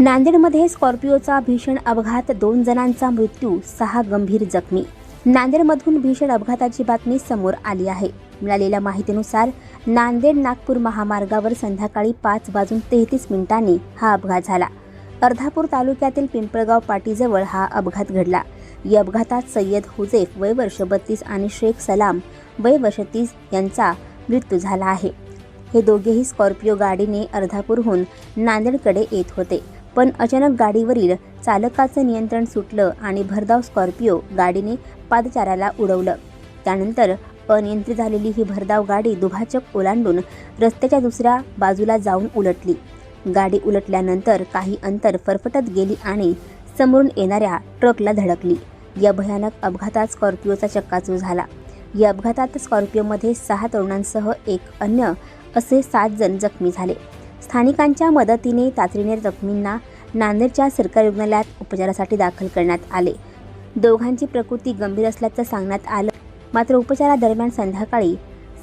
नांदेडमध्ये स्कॉर्पिओचा भीषण अपघात दोन जणांचा मृत्यू सहा गंभीर जखमी. नांदेडमधून भीषण अपघाताची बातमी समोर आली आहे. मिळालेल्या माहितीनुसार नांदेड नागपूर महामार्गावर संध्याकाळी पाच वाजून तेहतीस मिनिटांनी हा अपघात झाला. अर्धापूर तालुक्यातील पिंपळगाव पाटीजवळ हा अपघात घडला. या अपघातात सय्यद हुजेफ वय वर्ष बत्तीस आणि शेख सलाम वय वर्ष तीस यांचा मृत्यू झाला आहे. हे दोघेही स्कॉर्पिओ गाडीने अर्धापूरहून नांदेडकडे येत होते. पण अचानक गाडीवरील चालकाचं नियंत्रण सुटलं आणि भरधाव स्कॉर्पिओ गाडीने पादचाऱ्याला उडवलं. त्यानंतर अनियंत्रित झालेली ही भरधाव गाडी दुभाचक ओलांडून रस्त्याच्या दुसऱ्या बाजूला जाऊन उलटली. गाडी उलटल्यानंतर काही अंतर फरफटत गेली आणि समोरून येणाऱ्या ट्रकला धडकली. या भयानक अपघातात स्कॉर्पिओचा चक्काचूर झाला. या अपघातात स्कॉर्पिओमध्ये सहा तरुणांसह एक अन्य असे सात जण जखमी झाले. स्थानिकांच्या मदतीने तातडीने जखमींना नांदेडच्या सरकारी रुग्णालयात उपचारासाठी दाखल करण्यात आले. दोघांची प्रकृती गंभीर असल्याचं सांगण्यात आलं. मात्र उपचारादरम्यान संध्याकाळी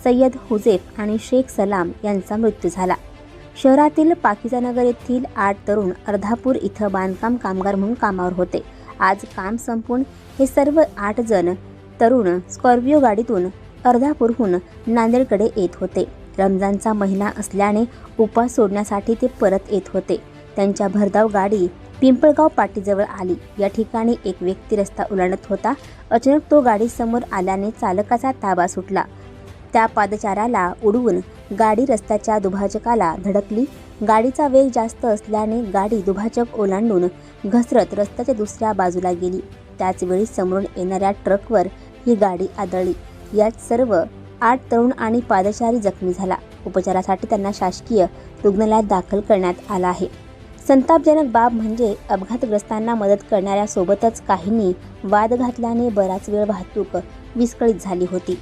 सय्यद हुजेफ आणि शेख सलाम यांचा मृत्यू झाला. शहरातील पाकिजानगर येथील आठ तरुण अर्धापूर इथं बांधकाम कामगार म्हणून कामावर होते. आज काम संपून हे सर्व आठ जण तरुण स्कॉर्पिओ गाडीतून अर्धापूरहून नांदेडकडे येत होते. रमजानचा महिना असल्याने उपवास सोडण्यासाठी ते परत येत होते. त्यांच्या भरधाव गाडी पिंपळगाव पाटीजवळ आली. या ठिकाणी एक व्यक्ती रस्ता ओलांडत होता. अचानक तो गाडीसमोर आल्याने चालकाचा ताबा सुटला. त्या पादचाराला उडवून गाडी रस्त्याच्या दुभाजकाला धडकली. गाडीचा वेग जास्त असल्याने गाडी दुभाजक ओलांडून घसरत रस्त्याच्या दुसऱ्या बाजूला गेली. त्याचवेळी समोरून येणाऱ्या ट्रकवर ही गाडी आदळली. यात सर्व आठ तरुण आणि पादचारी जखमी झाला. उपचारासाठी त्यांना शासकीय रुग्णालयात दाखल करण्यात आला आहे. संतापजनक बाब म्हणजे अपघातग्रस्तांना मदत करणाऱ्या सोबतच काहींनी वाद घातल्याने बराच वेळ वाहतूक विस्कळीत झाली होती.